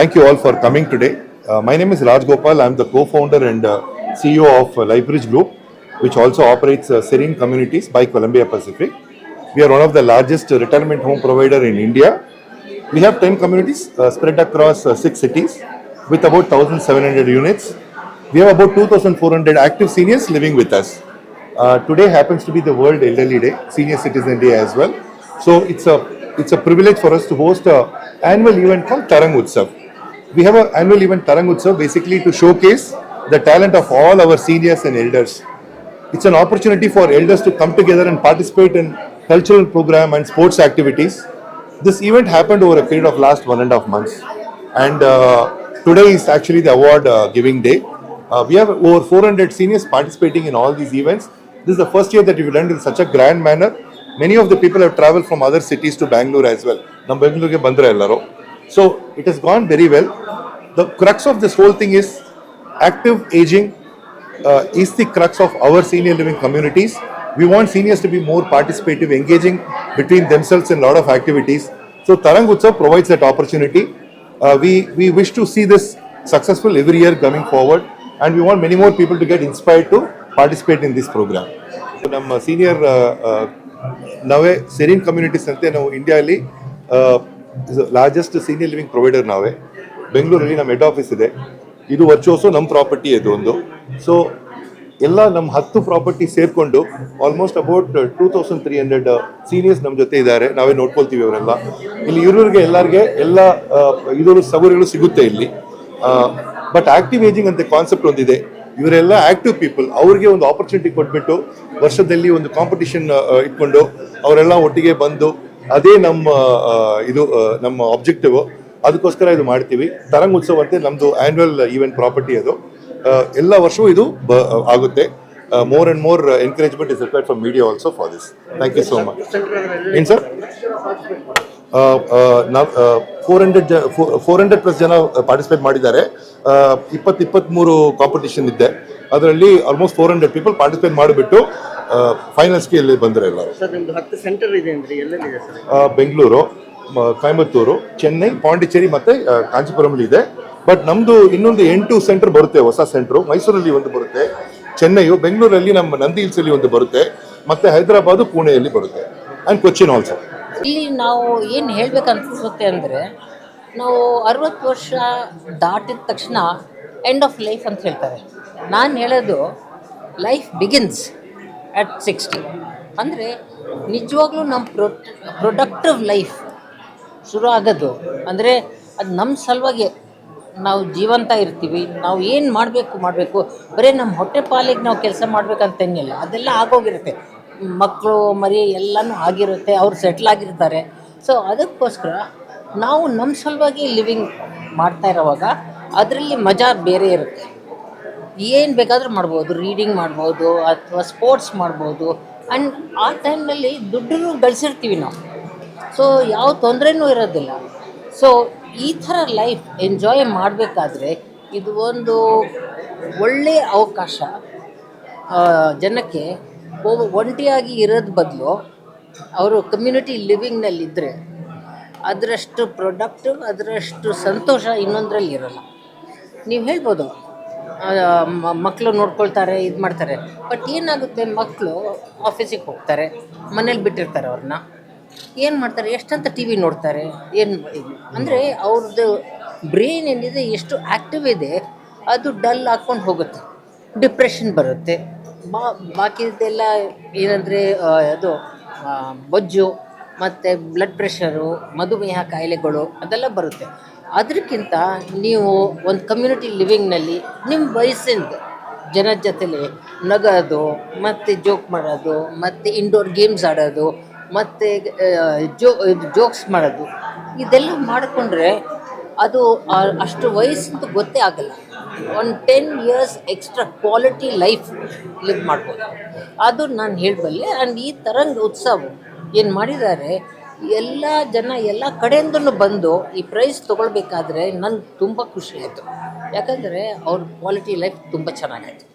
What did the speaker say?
thank you all for coming today. Uh, my name is Raj Gopal. I'm the co-founder and uh, CEO of uh, Lifebridge Group, which also operates uh, Serene Communities by Columbia Pacific. We are one of the largest retirement home provider in India. We have 10 communities uh, spread across uh, six cities with about 1,700 units. We have about 2,400 active seniors living with us. Uh, today happens to be the World Elderly Day, Senior Citizen Day as well. So it's a it's a privilege for us to host an annual event called Tarang Utsav We have an annual event Tarang Utsav basically to showcase the talent of all our seniors and elders. It's an opportunity for elders to come together and participate in cultural program and sports activities. This event happened over a period of last one and a half months, and uh, today is actually the award uh, giving day. Uh, we have over 400 seniors participating in all these events. This is the first year that we've done it in such a grand manner. Many of the people have traveled from other cities to Bangalore as well. ನಮ್ಮ ಬೆಂಗಳೂರಿಗೆ ಬಂದ್ರೆ ಎಲ್ಲರೂ so it has gone very well. The crux of this whole thing is active aging uh, is the crux of our senior living communities. We want seniors to be more participative, engaging between themselves in a lot of activities. So Tarang Utsav provides that opportunity. Uh, we, we wish to see this successful every year coming forward and we want many more people to get inspired to participate in this program. ನಮ್ಮ senior ನಾವೇ ಸೆರೀನ್ communities ಅಂತೆ ನಾವು ಇಂಡಿಯಾಲಿ largest senior living provider ನಾವೇ ಬೆಂಗಳೂರಲ್ಲಿ ನಮ್ಮ head office ಇದೆ. ಇದು ವರ್ಚೋಸು ನಮ್ಮ ಪ್ರಾಪರ್ಟಿ ಇದು ಒಂದು. ಸೊ ಎಲ್ಲ ನಮ್ಮ ಹತ್ತು ಪ್ರಾಪರ್ಟಿ ಸೇರಿಕೊಂಡು almost about two thousand three hundred seniors ನಮ್ಮ ಜೊತೆ ಇದ್ದಾರೆ. ನಾವೇ ನೋಡ್ಕೊಳ್ತೀವಿ ಅವರೆಲ್ಲ. ಇಲ್ಲಿ ಇವ್ರಿಗೆ ಎಲ್ಲರಿಗೆ ಎಲ್ಲ ಇದು ಸೌಕರ್ಯಗಳು ಸಿಗುತ್ತೆ ಇಲ್ಲಿ. ಬಟ್ ಆಕ್ಟಿವ್ ಏಜಿಂಗ್ ಅಂತ ಕಾನ್ಸೆಪ್ಟ್ ಒಂದಿದೆ. ಇವರೆಲ್ಲ ಆಕ್ಟಿವ್ ಪೀಪಲ್ ಅವ್ರಿಗೆ ಒಂದು ಆಪರ್ಚುನಿಟಿ ಕೊಟ್ಬಿಟ್ಟು ವರ್ಷದಲ್ಲಿ ಒಂದು ಕಾಂಪಿಟಿಷನ್ ಇಟ್ಕೊಂಡು ಅವರೆಲ್ಲ ಒಟ್ಟಿಗೆ ಬಂದು, ಅದೇ ನಮ್ಮ ಇದು ನಮ್ಮ ಆಬ್ಜೆಕ್ಟಿವ್ ಅದಕ್ಕೋಸ್ಕರ ಇದು ಮಾಡ್ತೀವಿ. ತರಂಗ್ ಉತ್ಸವ ಅಂತ ನಮ್ದು ಆನ್ಯುವಲ್ ಈವೆಂಟ್ ಪ್ರಾಪರ್ಟಿ ಅದು. ಎಲ್ಲ ವರ್ಷವೂ ಇದು ಬ- ಆಗುತ್ತೆ. More and more encouragement is required from media also for this thank you so much ಏನ್ sir? Four hundred four hundred plus ಜನ ಪಾರ್ಟಿಸಿಪೇಟ್ ಮಾಡಿದ್ದಾರೆ. ಇಪ್ಪತ್ತು ಇಪ್ಪತ್ತ್ಮೂರು ಕಾಂಪಿಟೇಷನ್ ಇದ್ದೆ ಅದರಲ್ಲಿ almost four hundred people participate ಮಾಡಿಬಿಟ್ಟು ಫೈನಲ್ಸ್ಗೆ ಇಲ್ಲಿ ಬಂದರೆ ಎಲ್ಲರೂ. ಬೆಂಗಳೂರು. ಕೊಯಂಬತ್ತೂರು ಚೆನ್ನೈ ಪಾಂಡಿಚೇರಿ ಮತ್ತೆ ಕಾಂಚೀಪುರಮಲ್ಲಿ ಇದೆ. ಬಟ್ ನಮ್ದು ಇನ್ನೊಂದು ಎಂಟು ಸೆಂಟರ್ ಬರುತ್ತೆ, ಹೊಸ ಸೆಂಟ್ರು ಮೈಸೂರಲ್ಲಿ ಒಂದು ಬರುತ್ತೆ. ಚೆನ್ನೈಯು ಬೆಂಗಳೂರಲ್ಲಿ ನಮ್ಮ ನಂದಿ ಹಿಲ್ಸ್ ಅಲ್ಲಿ ಒಂದು ಬರುತ್ತೆ. ಮತ್ತೆ ಹೈದರಾಬಾದ್ ಪುಣೆಯಲ್ಲಿ ಬರುತ್ತೆ. ಅಂಡ್ ಕೊಚ್ಚಿನ್ ಆಲ್ಸೋ ಇಲ್ಲಿ ನಾವು ಏನು ಹೇಳ್ಬೇಕನ್ಸುತ್ತೆ ಅಂದರೆ, ನಾವು ಅರವತ್ತು ವರ್ಷ ದಾಟಿದ ತಕ್ಷಣ ಎಂಡ್ ಆಫ್ ಲೈಫ್ ಅಂತ ಹೇಳ್ತಾರೆ. ನಾನು ಹೇಳೋದು ಲೈಫ್ ಬಿಗಿನ್ಸ್ ಅಟ್ ಸಿಕ್ಸ್ಟಿ ಅಂದರೆ ನಿಜವಾಗ್ಲೂ ನಮ್ಮ ಪ್ರೊ ಪ್ರೊಡಕ್ಟಿವ್ ಲೈಫ್ ಶುರು ಆಗೋದು ಅಂದರೆ ಅದು ನಮ್ಮ ಸಲುವಾಗಿ ನಾವು ಜೀವಂತ ಇರ್ತೀವಿ, ನಾವು ಏನು ಮಾಡಬೇಕು ಮಾಡಬೇಕು, ಬರೀ ನಮ್ಮ ಹೊಟ್ಟೆ ಪಾಲಿಗೆ ನಾವು ಕೆಲಸ ಮಾಡ್ಬೇಕಂತೇನಿಲ್ಲ ಅದೆಲ್ಲ ಆಗೋಗಿರುತ್ತೆ. ಮಕ್ಕಳು ಮರಿ ಎಲ್ಲನೂ ಆಗಿರುತ್ತೆ, ಅವ್ರು ಸೆಟ್ಲ್ ಆಗಿರ್ತಾರೆ. ಸೊ ಅದಕ್ಕೋಸ್ಕರ ನಾವು ನಮ್ಮ ಸಲುವಾಗಿ ಲಿವಿಂಗ್ ಮಾಡ್ತಾ ಇರೋವಾಗ ಅದರಲ್ಲಿ ಮಜಾ ಬೇರೆ ಇರುತ್ತೆ. ಏನು ಬೇಕಾದರೂ ಮಾಡ್ಬೋದು ರೀಡಿಂಗ್ ಮಾಡ್ಬೋದು, ಅಥವಾ ಸ್ಪೋರ್ಟ್ಸ್ ಮಾಡ್ಬೋದು. ಆ್ಯಂಡ್ ಆ ಟೈಮ್ನಲ್ಲಿ ದುಡ್ಡನ್ನು ಗಳಿಸಿರ್ತೀವಿ ನಾವು. ಸೊ ಯಾವ ತೊಂದರೆನೂ ಇರೋದಿಲ್ಲ. ಸೊ ಈ ಥರ ಲೈಫ್ ಎಂಜಾಯ್ ಮಾಡಬೇಕಾದ್ರೆ ಇದು ಒಂದು ಒಳ್ಳೆಯ ಅವಕಾಶ. ಜನಕ್ಕೆ ಒಂಟಿಯಾಗಿ ಇರೋದ್ ಬದಲು ಅವರು ಕಮ್ಯುನಿಟಿ ಲಿವಿಂಗ್ನಲ್ಲಿದ್ದರೆ ಅದರಷ್ಟು ಪ್ರೊಡಕ್ಟಿವ್ ಅದರಷ್ಟು ಸಂತೋಷ ಇನ್ನೊಂದರಲ್ಲಿ ಇರೋಲ್ಲ. ನೀವು ಹೇಳ್ಬೋದು ಮಕ್ಕಳು ನೋಡ್ಕೊಳ್ತಾರೆ, ಇದು ಮಾಡ್ತಾರೆ. ಬಟ್ ಏನಾಗುತ್ತೆ ಮಕ್ಕಳು ಆಫೀಸಿಗೆ ಹೋಗ್ತಾರೆ, ಮನೇಲಿ ಬಿಟ್ಟಿರ್ತಾರೆ ಅವ್ರನ್ನ ಏನು ಮಾಡ್ತಾರೆ? ಎಷ್ಟಂತ ಟಿ ವಿ ನೋಡ್ತಾರೆ? ಏನು ಅಂದರೆ ಅವ್ರದ್ದು ಬ್ರೈನ್ ಏನಿದೆ, ಎಷ್ಟು ಆ್ಯಕ್ಟಿವ್ ಇದೆ, ಅದು ಡಲ್ ಹಾಕ್ಕೊಂಡು ಹೋಗುತ್ತೆ. ಡಿಪ್ರೆಷನ್ ಬರುತ್ತೆ. ಬಾ, ಬಾಕಿದೆಲ್ಲ ಏನಂದರೆ ಅದು ಬೊಜ್ಜು ಮತ್ತು ಬ್ಲಡ್ ಪ್ರೆಷರು ಮಧುಮೇಹ ಕಾಯಿಲೆಗಳು ಅದೆಲ್ಲ ಬರುತ್ತೆ. ಅದಕ್ಕಿಂತ ನೀವು ಒಂದು ಕಮ್ಯುನಿಟಿ ಲಿವಿಂಗ್ನಲ್ಲಿ ನಿಮ್ಮ ವಯಸ್ಸಿಂದ ಜನರ ಜೊತೆಲಿ ನಗೋದು, ಮತ್ತು ಜೋಕ್ ಮಾಡೋದು, ಮತ್ತು ಇಂಡೋರ್ ಗೇಮ್ಸ್ ಆಡೋದು ಮತ್ತು ಜೋ, ಜೋಕ್ಸ್ ಮಾಡೋದು. ಇದೆಲ್ಲ ಮಾಡಿಕೊಂಡ್ರೆ ಅದು ಅಷ್ಟು ವಯಸ್ಸಂತ ಗೊತ್ತೇ ಆಗಲ್ಲ. ಒಂದು ten years extra quality life live ಮಾಡ್ಬೋದು. ಅದು ನಾನು ಹೇಳಬಲ್ಲೆ ಆ್ಯಂಡ್ ಈ ತರಂಗ ಉತ್ಸವ ಏನು ಮಾಡಿದ್ದಾರೆ ಎಲ್ಲ ಜನ ಎಲ್ಲ ಕಡೆಯಿಂದನೂ ಬಂದು ಈ ಪ್ರೈಸ್ ತೊಗೊಳ್ಬೇಕಾದ್ರೆ ನನಗೆ ತುಂಬ ಖುಷಿ ಆಯಿತು. ಯಾಕಂದರೆ ಅವ್ರ ಕ್ವಾಲಿಟಿ ಲೈಫ್ ತುಂಬ ಚೆನ್ನಾಗಾಯ್ತು.